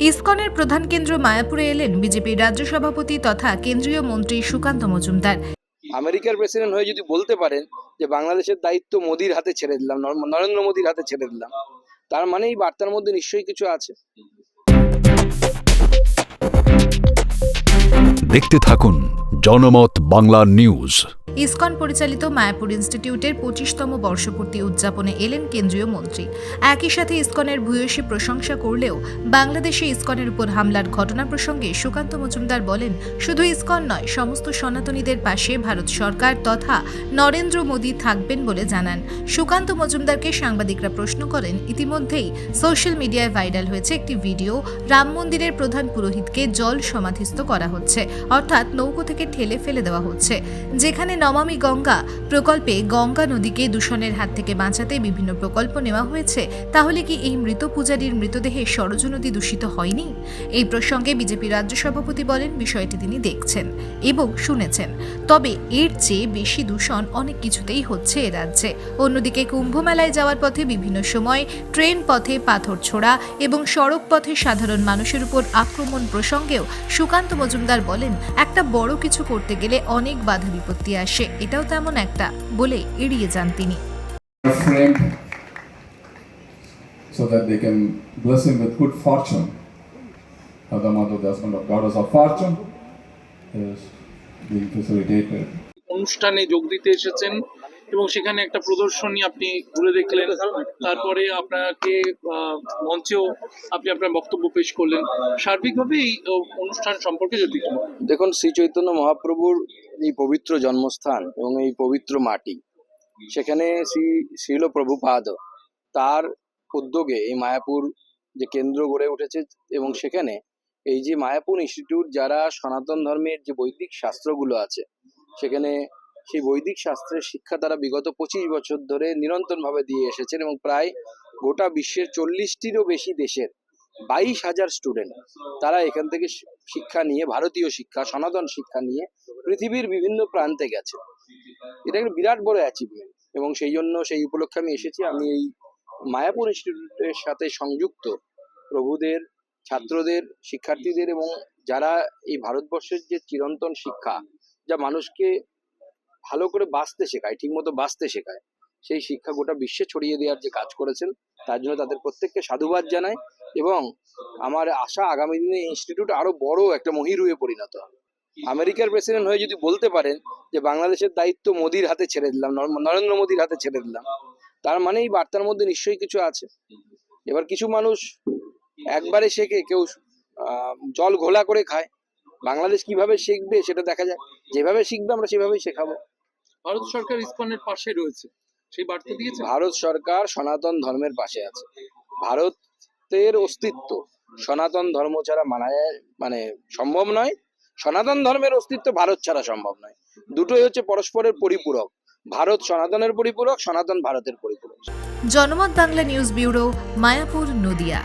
ইসকনের প্রধান কেন্দ্র মায়াপুরে এলেন বিজেপির রাজ্য সভাপতি তথা কেন্দ্রীয় মন্ত্রী সুকান্ত মজুমদার। আমেরিকার প্রেসিডেন্ট হয়ে যদি বলতে পারেন যে বাংলাদেশের দায়িত্ব মোদির হাতে ছেড়ে দিলাম নর- নরেন্দ্র মোদির হাতে ছেড়ে দিলাম তার মানে এই বার্তার মধ্যে নিশ্চয়ই কিছু আছে। দেখতে থাকুন জনমত বাংলা নিউজ। ইসকন পরিচালিত মায়াপুর ইনস্টিটিউটের পঁচিশতম বর্ষপূর্তি উদযাপনে এলেন কেন্দ্রীয় মন্ত্রী। একই সাথে ইসকনের ভূয়সী প্রশংসা করলেও বাংলাদেশে ইসকনের উপর হামলার ঘটনা প্রসঙ্গে সুকান্ত মজুমদার বলেন, শুধু ইসকন নয়, সমস্ত সনাতনীদের পাশে ভারত সরকার তথা নরেন্দ্র মোদী থাকবেন বলে জানান। সুকান্ত মজুমদারকে সাংবাদিকরা প্রশ্ন করেন, ইতিমধ্যেই সোশ্যাল মিডিয়ায় ভাইরাল হয়েছে একটি ভিডিও, রাম মন্দিরের প্রধান পুরোহিতকে জল সমাধিস্থ করা হচ্ছে, অর্থাৎ নৌকো থেকে ঠেলে ফেলে দেওয়া হচ্ছে, যেখানে নমামি গঙ্গা প্রকল্পে গঙ্গা নদীকে দূষণের হাত থেকে বাঁচাতে বিভিন্ন প্রকল্প নেওয়া হয়েছে, তাহলে কি এই মৃত পূজারীর মৃতদেহে সরজ নদী দূষিত হয়নি? এই প্রসঙ্গে বিজেপি রাজ্য সভাপতি বলেন, বিষয়টি তিনি দেখছেন এবং শুনেছেন। তবে এর চেয়ে বেশি দূষণ অনেক কিছুতেই হচ্ছে এ রাজ্যে। অন্যদিকে কুম্ভমেলায় যাওয়ার পথে বিভিন্ন সময় ট্রেন পথে পাথর ছোড়া এবং সড়ক পথে সাধারণ মানুষের উপর আক্রমণ প্রসঙ্গেও সুকান্ত মজুমদার বলেন, একটা বড় কিছু করতে গেলে অনেক বাধা বিপত্তি আসে। এটাও তেমন একটা বলে এড়িয়ে যান তিনি so that they can bless him with good fortune. The mother, the husband of goddess of fortune, is being facilitated. অনুষ্ঠানে যোগ দিতে এসেছেন এবং সেখানে একটা প্রদর্শনী আপনি ঘুরে দেখলেন তারপরে আপনাকে আহ, মঞ্চেও আপনি আপনার বক্তব্য পেশ করলেন সার্বিকভাবে এই অনুষ্ঠান সম্পর্কে যদি দেখুন শ্রী চৈতন্য মহাপ্রভুর এই পবিত্র জন্মস্থান এবং এই পবিত্র মাটি। সেখানে শ্রী শ্রীল প্রভুপাদ তার উদ্যোগে এই মায়াপুর যে কেন্দ্র গড়ে উঠেছে এবং সেখানে এই যে মায়াপুর ইনস্টিটিউট যারা সনাতন ধর্মের যে বৈদিক শাস্ত্রগুলো আছে, সেখানে সেই বৈদিক শাস্ত্রের শিক্ষা তারা বিগত পঁচিশ বছর ধরে নিরন্তরভাবে দিয়ে এসেছেন এবং প্রায় গোটা বিশ্বের চল্লিশটিরও বেশি দেশের বাইশ হাজার স্টুডেন্ট তারা এখান থেকে শিক্ষা নিয়ে, ভারতীয় শিক্ষা, সনাতন শিক্ষা নিয়ে পৃথিবীর বিভিন্ন প্রান্তে গেছে। এটা একটা বিরাট বড় অ্যাচিভমেন্ট এবং সেই জন্য সেই উপলক্ষে আমি এসেছি। আমি এই মায়াপুর ইনস্টিটিউটের সাথে সংযুক্ত। প্রভুদের, ছাত্রদের, শিক্ষার্থীদের এবং যারা এই ভারতবর্ষের যে চিরন্তন শিক্ষা, যা মানুষকে ভালো করে বাঁচতে শেখায়, ঠিকমতো বাঁচতে শেখায়, সেই শিক্ষা গোটা বিশ্বে ছড়িয়ে দেওয়ার যে কাজ করেছেন, তার জন্য তাদের প্রত্যেককে সাধুবাদ জানাই। এবং আমার আশা আগামী দিনে ইনস্টিটিউট আরও বড় একটা মহিরুহে পরিণত হবে। আমেরিকার প্রেসিডেন্ট হয়ে যদি বলতে পারেন যে বাংলাদেশের দায়িত্ব মোদির হাতে ছেড়ে দিলাম নরেন্দ্র মোদির হাতে ছেড়ে দিলাম তার মানে এই বার্তার মধ্যে নিশ্চয়ই কিছু আছে। এবার কিছু মানুষ একবারে শেখে কেউ জল ঘোলা করে খায়। বাংলাদেশ কীভাবে শিখবে সেটা দেখা যায় যেভাবে শিখবে আমরা সেভাবেই শেখাবো। ভারত সরকার ইসকনের পাশে রয়েছে। সেই বার্তা দিয়েছে ভারত সরকার সনাতন ধর্মের পাশে আছে। ভারতের অস্তিত্ব। সনাতন ধর্ম ছাড়া মানা মানে সম্ভব নয়। সনাতন ধর্মের অস্তিত্ব ভারত ছাড়া সম্ভব নয়। দুটোই হচ্ছে পরস্পরের পরিপূরক। ভারত সনাতনের পরিপূরক, সনাতন ভারতের পরিপূরক। Janamat Bangla news bureau, Mayapur, Nadia.